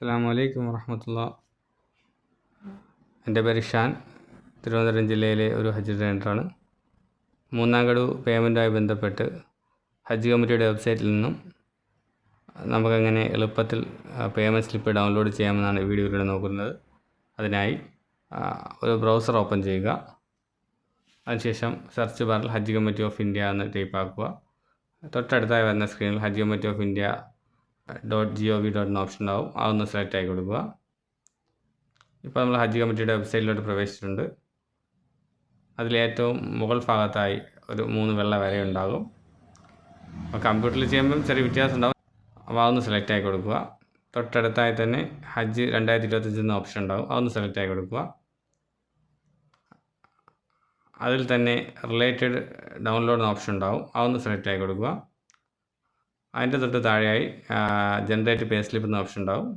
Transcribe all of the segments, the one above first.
അസ്സാം വലൈക്കും വറഹമത്തുള്ള. എന്റെ പേര് ഷാൻ. തിരുവനന്തപുരം ജില്ലയിലെ ഒരു ഹജ്ജ് ട്രെയിനറാണ് മൂന്നാം ഗഡു പേയ്മെന്റുമായി ബന്ധപ്പെട്ട് ഹജ്ജ് കമ്മിറ്റിയുടെ വെബ്സൈറ്റിൽ നിന്നും നമുക്കങ്ങനെ എളുപ്പത്തിൽ പേയ്മെന്റ് സ്ലിപ്പ് ഡൗൺലോഡ് ചെയ്യാമെന്നാണ് വീഡിയോ വീഡിയോയിലൂടെ നോക്കുന്നത്. അതിനായി ഒരു ബ്രൗസർ ഓപ്പൺ ചെയ്യുക. അതിനുശേഷം സെർച്ച് ബാറിൽ ഹജ്ജ് കമ്മിറ്റി ഓഫ് ഇന്ത്യ എന്ന് ടൈപ്പ് ആക്കുക തൊട്ടടുത്തായി വരുന്ന സ്ക്രീനിൽ Haj committee of India dot G O V dot എന്ന ഓപ്ഷൻ ഉണ്ടാവും ആ ഒന്ന് സെലക്ട് ആക്കി കൊടുക്കുക. ഇപ്പോൾ നമ്മൾ ഹജ്ജ് കമ്മിറ്റിയുടെ വെബ്സൈറ്റിലോട്ട് പ്രവേശിച്ചിട്ടുണ്ട്. അതിലേറ്റവും മുകൾ ഭാഗത്തായി ഒരു മൂന്ന് വെള്ള വരയുണ്ടാകും അപ്പോൾ കമ്പ്യൂട്ടറിൽ ചെയ്യുമ്പം ചെറിയ വ്യത്യാസം ഉണ്ടാകും അപ്പോൾ അതൊന്ന് സെലക്ട് ആക്കി കൊടുക്കുക. തൊട്ടടുത്തായി തന്നെ ഹജ്ജ് രണ്ടായിരത്തി ഇരുപത്തഞ്ച് എന്ന ഓപ്ഷൻ ഉണ്ടാകും അതൊന്ന് സെലക്ട് ആക്കി കൊടുക്കുക. അതിൽ തന്നെ റിലേറ്റഡ് ഡൗൺലോഡ് എന്ന ഓപ്ഷൻ ഉണ്ടാവും. അതൊന്ന് സെലക്ട് ആക്കി കൊടുക്കുക. അതിന്റെ തൊട്ട് താഴെയായി ജനറേറ്റ് പേ സ്ലിപ്പ് എന്ന ഓപ്ഷൻ ഉണ്ടാവും.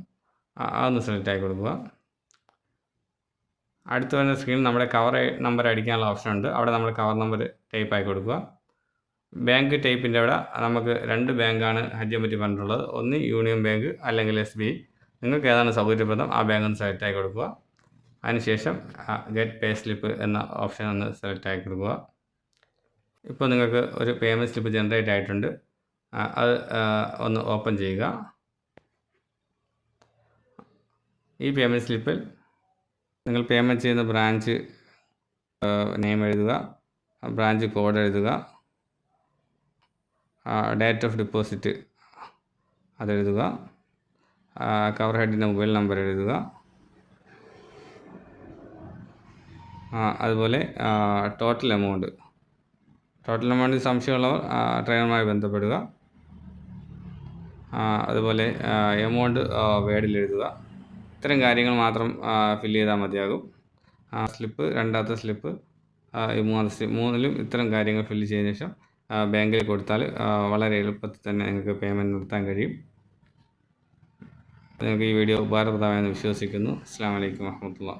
അതൊന്ന് സെലക്ട് ആക്കി കൊടുക്കുക. അടുത്ത് വരുന്ന സ്ക്രീനിൽ നമ്മുടെ കവർ നമ്പർ അടിക്കാനുള്ള ഓപ്ഷൻ ഉണ്ട്. അവിടെ നമ്മൾ കവർ നമ്പർ ടൈപ്പ് ആക്കി കൊടുക്കുക. ബാങ്ക് ടൈപ്പിന്റെ അവിടെ നമുക്ക് രണ്ട് ബാങ്കാണ് ഹജ്ജ് കമ്മിറ്റി പറഞ്ഞിട്ടുള്ളത്. ഒന്ന് യൂണിയൻ ബാങ്ക് അല്ലെങ്കിൽ എസ് ബി നിങ്ങൾക്ക് ഏതാണ് സൗകര്യപ്രദം ആ ബാങ്ക് ഒന്ന് സെലക്ട് ആക്കി കൊടുക്കുക. അതിനുശേഷം ഗെറ്റ് പേ സ്ലിപ്പ് എന്ന ഓപ്ഷൻ ഒന്ന് സെലക്ട് ആക്കി കൊടുക്കുക. ഇപ്പോൾ നിങ്ങൾക്ക് ഒരു പേയ്മെന്റ് സ്ലിപ്പ് ജനറേറ്റ് ആയിട്ടുണ്ട്. അത് ഒന്ന് ഓപ്പൺ ചെയ്യുക. ഈ പേയ്മെന്റ് സ്ലിപ്പിൽ നിങ്ങൾ പേയ്മെന്റ് ചെയ്യുന്ന ബ്രാഞ്ച് നെയിം എഴുതുക. ബ്രാഞ്ച് കോഡ് എഴുതുക. ഡേറ്റ് ഓഫ് ഡിപ്പോസിറ്റ് അതെഴുതുക. കവർ ഹെഡിന്റെ മൊബൈൽ നമ്പർ എഴുതുക. അതുപോലെ ടോട്ടൽ എമൗണ്ട് ടോട്ടൽ എമൗണ്ടിൽ സംശയമുള്ളവർ ട്രെയിനറുമായി ബന്ധപ്പെടുക. അതുപോലെ എമൗണ്ട് വേഡിൽ എഴുതുക. ഇത്തരം കാര്യങ്ങൾ മാത്രം ഫില്ല് ചെയ്താൽ മതിയാകും. സ്ലിപ്പ് രണ്ടാമത്തെ സ്ലിപ്പ് ഈ മൂന്നാമത്തെ സ്ലിപ്പ് മൂന്നിലും ഇത്തരം കാര്യങ്ങൾ ഫില്ല് ചെയ്തതിന് ശേഷം ബാങ്കിൽ കൊടുത്താൽ വളരെ എളുപ്പത്തിൽ തന്നെ നിങ്ങൾക്ക് പേയ്മെന്റ് നിർത്താൻ കഴിയും. നിങ്ങൾക്ക് ഈ വീഡിയോ ഉപകാരപ്രദമായെന്ന് വിശ്വസിക്കുന്നു. അസ്സാം വലൈക്കും വാഹമത്തുള്ള